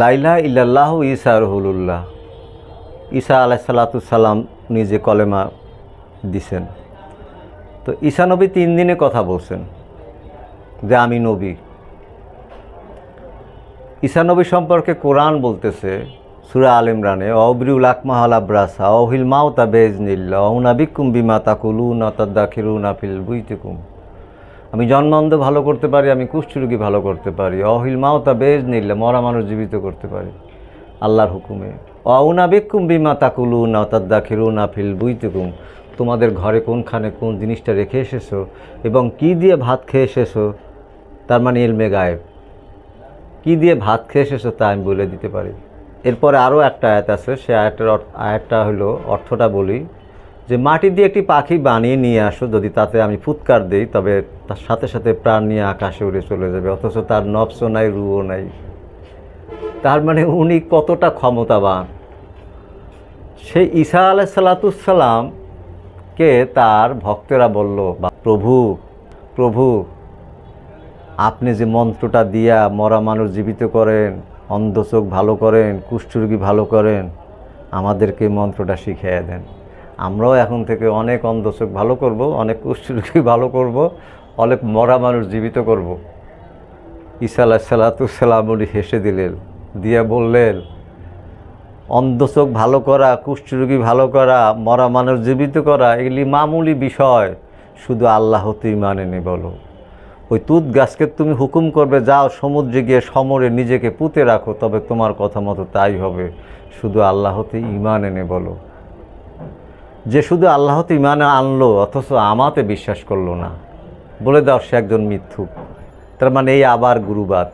লাইলা ইল্লাল্লাহ ইসা রহুল্লাহ ঈসা আলাইসাল্লাতুসাল্লাম নিজে কলেমা দিছেন। তো ঈসা নবী তিন দিনে কথা বলছেন যে, আমি নবী। ঈসা নবী সম্পর্কে কোরআন বলতেছে সুরা আল ইমরানে অবরিউল আকমাহাল আব্রাসা অহিল মাও মাউতা বেজ নিল্লা অউনাবিকুম বিমা তাকুলু না তাদ্দাখিরু না ফিল বুইতেকুম। আমি জন্মান্ধ ভালো করতে পারি, আমি কুষ্ঠরোগী ভালো করতে পারি, অহিল মাওতা বেজ নিলে মরা মানুষ জীবিত করতে পারি। আল্লাহর হুকুমে অউনাবিকুম বিমা তাকুলু না তাদ্দাখিরু না ফিল বুইতেকুম। তোমাদের ঘরে কোনখানে কোন জিনিসটা রেখে এসেছ এবং কি দিয়ে ভাত খেয়ে এসেছ, তার মানে এলমে গায়েব। কি দিয়ে ভাত খেয়ে এসেছ তা আমি বলে দিতে পারি। এরপরে আরও একটা আয়াত আছে, সে আয়াতের আয়াতটা হলো অর্থটা বলি। যে মাটি দিয়ে একটি পাখি বানিয়ে নিয়ে আসো, যদি তাতে আমি ফুৎকার দিই, তবে তার সাথে সাথে প্রাণ নিয়ে আকাশে উড়ে চলে যাবে, অথচ তার নবসও নাই রুও নাই। তার মানে উনি কতটা ক্ষমতাবান। সেই ঈসা আলাই সালাতুসাল্লামকে তার ভক্তেরা বলল, বা, প্রভু প্রভু, আপনি যে মন্ত্রটা দিয়া মরা মানুষ জীবিত করেন, অন্ধ চোখ ভালো করেন, কুষ্ঠরোগী ভালো করেন, আমাদেরকে মন্ত্রটা শিখিয়ে দেন। আমরাও এখন থেকে অনেক অন্ধ চোখ ভালো করব, অনেক কুষ্ঠরোগী ভালো করব, অনেক মরা মানুষ জীবিত করব। ঈসা আলাহ সাল্লাতুসাল্লাম উনি হেসে দিলেন, দিয়ে বললেন অন্ধ চোখ ভালো করা, কুষ্ঠরোগী ভালো করা, মরা মানুষ জীবিত করা, এগুলি মামুলি বিষয়। শুধু আল্লাহ তুই মানে নে বলো। ওই তুত গাছকে তুমি হুকুম করবে, যাও সমুদ্রে গিয়ে সমরে নিজেকে পুঁতে রাখো, তবে তোমার কথা মতো তাই হবে। শুধু আল্লাহতে ইমান এনে বলো। যে শুধু আল্লাহ তো ইমানে আনলো, অথচ আমাতে বিশ্বাস করল না। বলে দাও সে একজন মিথ্যুক। তার মানে এই আবার গুরুবাদ।